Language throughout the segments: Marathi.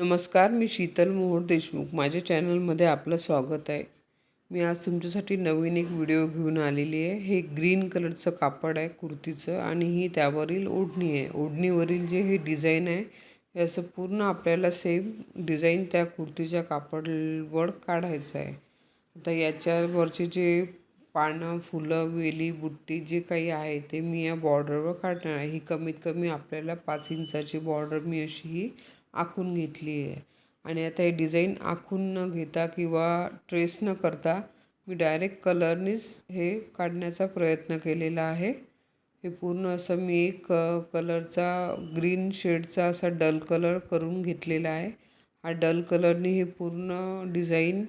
नमस्कार मी शीतल मोहोळ देशमुख. माझ्या चॅनलमध्ये आपलं स्वागत आहे. मी आज तुमच्यासाठी नवीन एक व्हिडिओ घेऊन आलेली आहे. हे ग्रीन कलरचं कापड आहे कुर्तीचं आणि ही त्यावरील ओढणी आहे. ओढणीवरील जे हे डिझाईन आहे हे असं पूर्ण आपल्याला सेम डिझाईन त्या कुर्तीच्या कापडवर काढायचं आहे. आता याच्यावरचे जे पानं फुलं वेली बुट्टी जे काही आहे ते मी या बॉर्डरवर काढणार आहे. ही कमीत कमी आपल्याला पाच इंचाची बॉर्डर मी अशी ही आखून घेतली आहे. आणि आता हे डिझाईन आखून न घेता किंवा ट्रेस न करता मी डायरेक्ट कलरनीच हे काढण्याचा प्रयत्न केलेला आहे. हे पूर्ण असं मी एक कलरचा ग्रीन शेडचा असा डल कलर करून घेतलेला आहे. हा डल कलरनी हे पूर्ण डिझाईन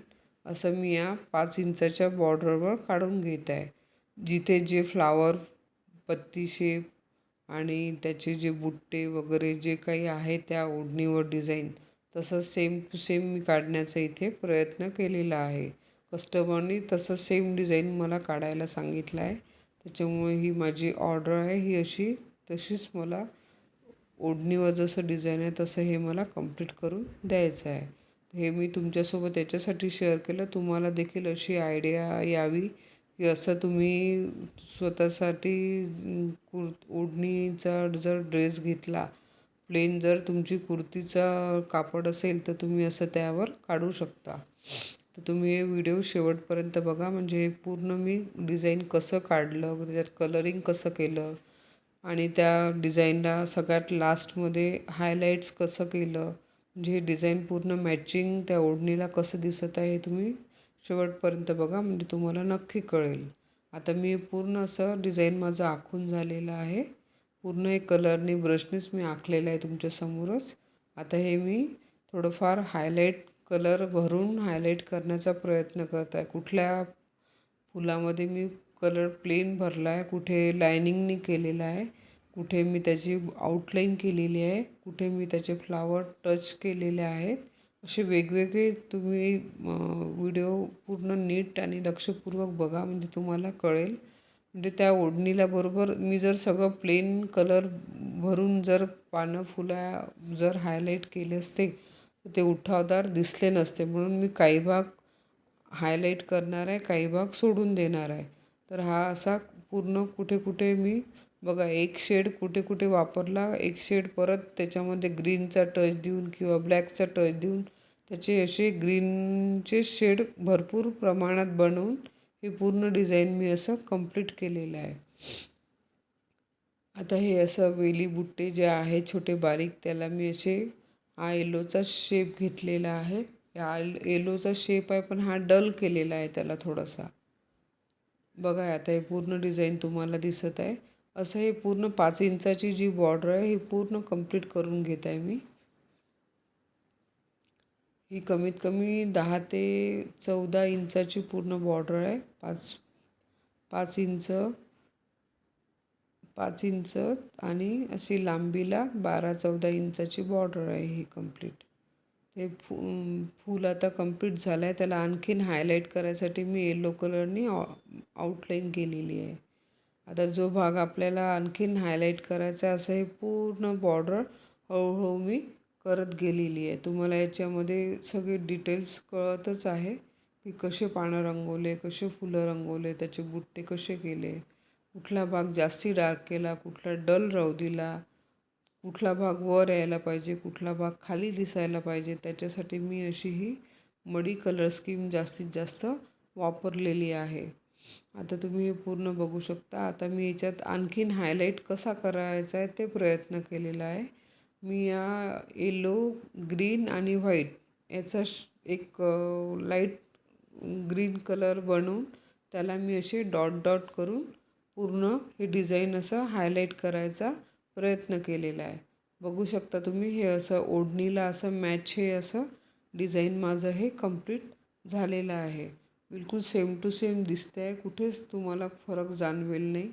असं मी या पाच इंचाच्या बॉर्डरवर काढून घेत आहे. जिथे जे फ्लावर पत्ती शेप आणि त्याचे जे बुट्टे वगैरे जे काही आहे त्या ओढणीवर डिझाईन तसं सेम टू सेम मी काढण्याचा इथे प्रयत्न केलेला आहे. कस्टमरनी तसं सेम डिझाईन मला काढायला सांगितलं आहे. त्याच्यामुळे ही माझी ऑर्डर आहे ही अशी तशीच मला ओढणीवर जसं डिझाईन आहे तसं हे मला कंप्लीट करून द्यायचं आहे. हे मी तुमच्यासोबत याच्यासाठी शेअर केलं तुम्हाला देखील अशी आयडिया यावी की असं तुम्ही स्वतःसाठी कुर ओढणीचा जर ड्रेस घेतला प्लेन जर तुमची कुर्तीचा कापड असेल तर तुम्ही असं त्यावर काढू शकता. तर तुम्ही हे व्हिडिओ शेवटपर्यंत बघा. म्हणजे पूर्ण मी डिझाईन कसं काढलं त्याच्यात कलरिंग कसं केलं आणि त्या डिझाईनला सगळ्यात लास्टमध्ये हायलाईट्स कसं केलं म्हणजे हे डिझाईन पूर्ण मॅचिंग त्या ओढणीला कसं दिसत आहे हे तुम्ही शेवटपर्यंत बघा म्हणजे तुम्हाला नक्की कळेल. आता मी पूर्ण असं डिझाईन माझं आखून झालेलं आहे. पूर्ण एक कलरने ब्रशनेच मी आखलेलं आहे तुमच्यासमोरच आता हे मी थोडंफार हायलाईट कलर भरून हायलाईट करण्याचा प्रयत्न करत आहे. कुठल्या फुलामध्ये मी कलर प्लेन भरला आहे कुठे लायनिंगने केलेला आहे कुठे मी त्याची आउटलाईन केलेली आहे कुठे मी त्याचे फ्लावर टच केलेले आहेत. असे वेगवेगळे तुम्ही व्हिडिओ पूर्ण नीट आणि लक्षपूर्वक बघा म्हणजे तुम्हाला कळेल. म्हणजे त्या ओढणीला बरोबर मी जर सगळं प्लेन कलर भरून जर पानं फुला जर हायलाईट केले असते तर ते उठावदार दिसले नसते. म्हणून मी काही भाग हायलाईट करणार आहे काही भाग सोडून देणार आहे. तर हा असा पूर्ण कुठे कुठे मी बघा एक शेड कुठे कुठे वापरला एक शेड परत त्याच्यामध्ये ग्रीनचा टच देऊन किंवा ब्लॅकचा टच देऊन त्याचे असे ग्रीनचे शेड भरपूर प्रमाणात बनवून हे पूर्ण डिझाईन मी असं कंप्लीट केलेलं आहे. आता हे असं वेली बुट्टे जे आहे छोटे बारीक त्याला मी असे हा येलोचा शेप घेतलेला आहे. हा येलोचा शेप आहे पण हा डल केलेला आहे त्याला थोडासा. बघा आता हे पूर्ण डिझाईन तुम्हाला दिसत आहे. असं हे पूर्ण पाच इंचाची जी बॉर्डर आहे ही पूर्ण कंप्लीट करून घेत आहे मी. ही कमीत कमी दहा ते चौदा इंचाची पूर्ण बॉर्डर आहे. पाच पाच इंच पाच इंच आणि अशी लांबीला बारा चौदा इंचाची बॉर्डर आहे ही कंप्लीट हे फू फूल आता कंप्लीट झालं आहे त्याला आणखीन हायलाईट करायसाठी मी येलो कलरनी आउटलाईन केलेली आहे. आता जो भाग आपल्याला आणखीन हायलाईट करायचा आहे असं हे पूर्ण बॉर्डर हळूहळू मी करत गेलेली आहे. तुम्हाला याच्यामध्ये सगळे डिटेल्स कळतच आहे की कसे पानं रंगवले कसे फुलं रंगवले त्याचे बुट्टे कसे केले कुठला भाग जास्ती डार्क केला कुठला डल राहू दिला कुठला भाग वर यायला पाहिजे कुठला भाग खाली दिसायला पाहिजे त्याच्यासाठी मी अशी ही मडी कलर स्कीम जास्तीत जास्त वापरलेली आहे. आता तुम्ही हे पूर्ण बघू शकता. आता मी याच्यात आणखीन हायलाईट कसा करायचा आहे ते प्रयत्न केलेला आहे. मी या येलो ग्रीन आणि व्हाईट याचा एक लाइट ग्रीन कलर बनवून त्याला मी असे डॉट डॉट करून पूर्ण हे डिझाईन असं हायलाईट करायचा प्रयत्न केलेला आहे. बघू शकता तुम्ही हे असं ओढणीला असं मॅच हे असं डिझाईन माझं हे कंप्लीट झालेलं आहे. बिलकुल सेम टू सेम दिसते आहे कुठेच तुम्हाला फरक जाणवेल नाही.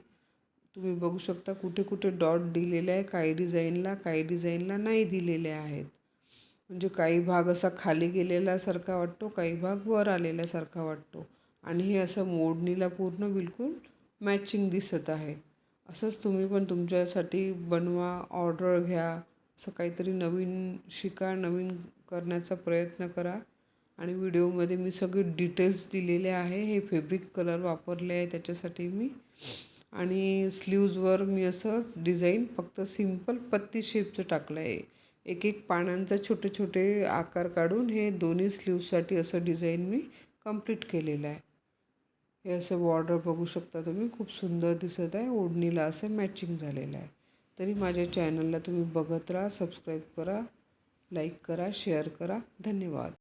तुम्ही बघू शकता कुठे कुठे डॉट दिलेले आहे काही डिझाईनला काही डिझाईनला नाही दिलेले आहेत. म्हणजे काही भाग असा खाली गेलेल्यासारखा वाटतो काही भाग वर आलेल्यासारखा वाटतो. आणि हे असं मोडणीला पूर्ण बिलकुल मॅचिंग दिसत आहे. असंच तुम्ही पण तुमच्यासाठी बनवा ऑर्डर घ्या. असं काहीतरी नवीन शिका नवीन करण्याचा प्रयत्न करा. आणि व्हिडिओमध्ये मी सगळे डिटेल्स दिलेले आहे. हे फेब्रिक कलर वापरले आहे त्याच्यासाठी मी. आणि स्लीव्जवर मी असंच डिझाईन फक्त सिंपल पत्ती शेपचं टाकलं आहे एक एक पानांचा छोटे छोटे आकार काढून हे दोन्ही स्लीव्जसाठी असं डिझाईन मी कंप्लीट केलेलं आहे. हे असं बॉर्डर बघू शकता तुम्ही. खूप सुंदर दिसत आहे. ओढणीला असं मॅचिंग झालेलं आहे. तरी माझ्या चॅनलला तुम्ही बघत राहा सबस्क्राईब करा लाईक करा शेअर करा. धन्यवाद.